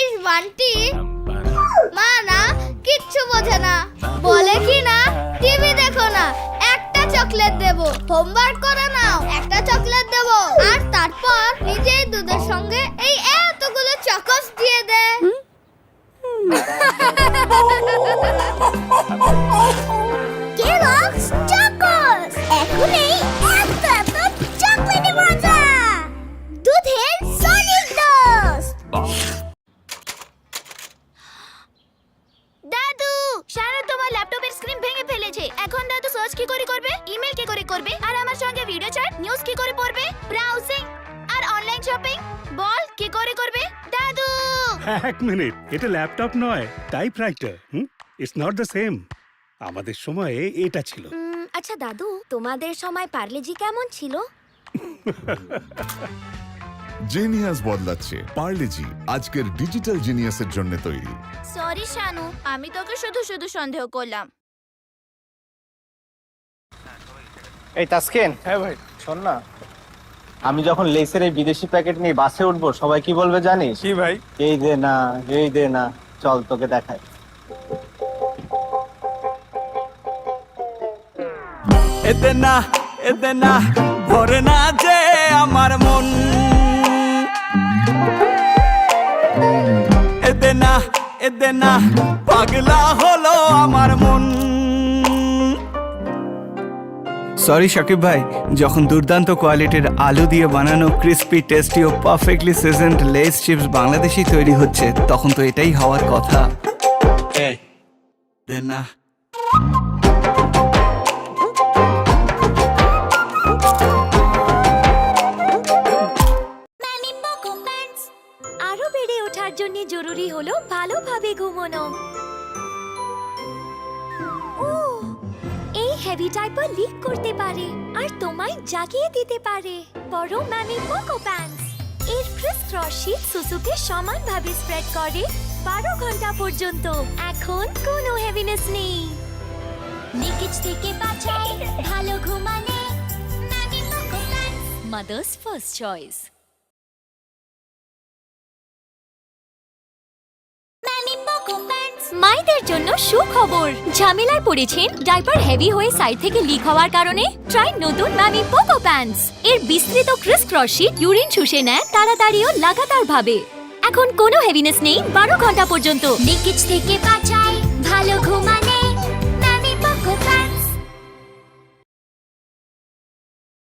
জানিস বান্টি মা, না, কিচ্ছু বোঝে না। বলে কি না, টিভি দেখো না। একটা চকলেট দেব। হোমওয়ার্ক করে নাও। একটা চকলেট দেব। এখন দাদু সার্চ কি করে করবে? ইমেল কি করে করবে? আর আমার সঙ্গে ভিডিও চ্যাট নিউজ কি করে পড়বে? ব্রাউজিং আর অনলাইন শপিং বল কি করে করবে? দাদু! এক মিনিট এটা ল্যাপটপ নয় typewriter hmm? It's not the same আমাদের সময়ে এটা ছিল। আচ্ছা দাদু তোমাদের সময় পার্লেজি কেমন ছিল? জিনিয়াস বদলাচ্ছে। পার্লেজি আজকের ডিজিটাল জিনিয়াসের জন্য তৈরি। সরি শানু আমি তোকে শুধু শুধু সন্দেহ করলাম। এই তাসকিন। হ্যাঁ ভাই শোন না। আমি যখন লেসের এই বিদেশি প্যাকেট নিয়ে বাসে উঠবো সবাই কি বলবে জানিস? কি ভাই? এই দে না এই দে না চল তোকে দেখাই। এতে না এতে না ভরে না যে আমার মন। এতে না এতে না পাগলা হলো আমার মন। সরি শাকিব ভাই যখন দুর্দান্ত কোয়ালিটির আলু দিয়ে বানানো ক্রিস্পি টেস্টি ও perfectly seasoned Lays chips Bangladeshi তৈরি হচ্ছে তখন তো এটাই হওয়ার কথা। না। আরও বেড়ে ওঠার জন্য জরুরি হলো ভালোভাবে ঘুমানো। হেভি ডাইপার লিক করতে পারে আর তোমায় জাগিয়ে দিতে পারে। বড় ম্যামি পোকো প্যান্টস এর ক্রিস ক্রস শীট সুসুকে সমানভাবে স্প্রেড করে বারো ঘণ্টা পর্যন্ত। এখন কোনো হেভিনেস নেই। লিকেজ থেকে বাঁচাই ভালো ঘুমানে MamyPoko pants mothers first choice মায়েদের জন্য সুখবর। ঝামেলায় পড়েছেন ডাইপার হেভি হয়ে সাইড থেকে লিক হওয়ার কারণে। ট্রাই নতুন ম্যামি পোকো প্যান্টস। এর বিস্তৃত ক্রিস ক্রসি ইউরিন শুষে নেয় তাড়াতাড়ি ও লাগাতার ভাবে। এখন কোনো হেভিনেস নেই, বারো ঘণ্টা পর্যন্ত। লিকেজ থেকে বাঁচায়, ভালো ঘুমানে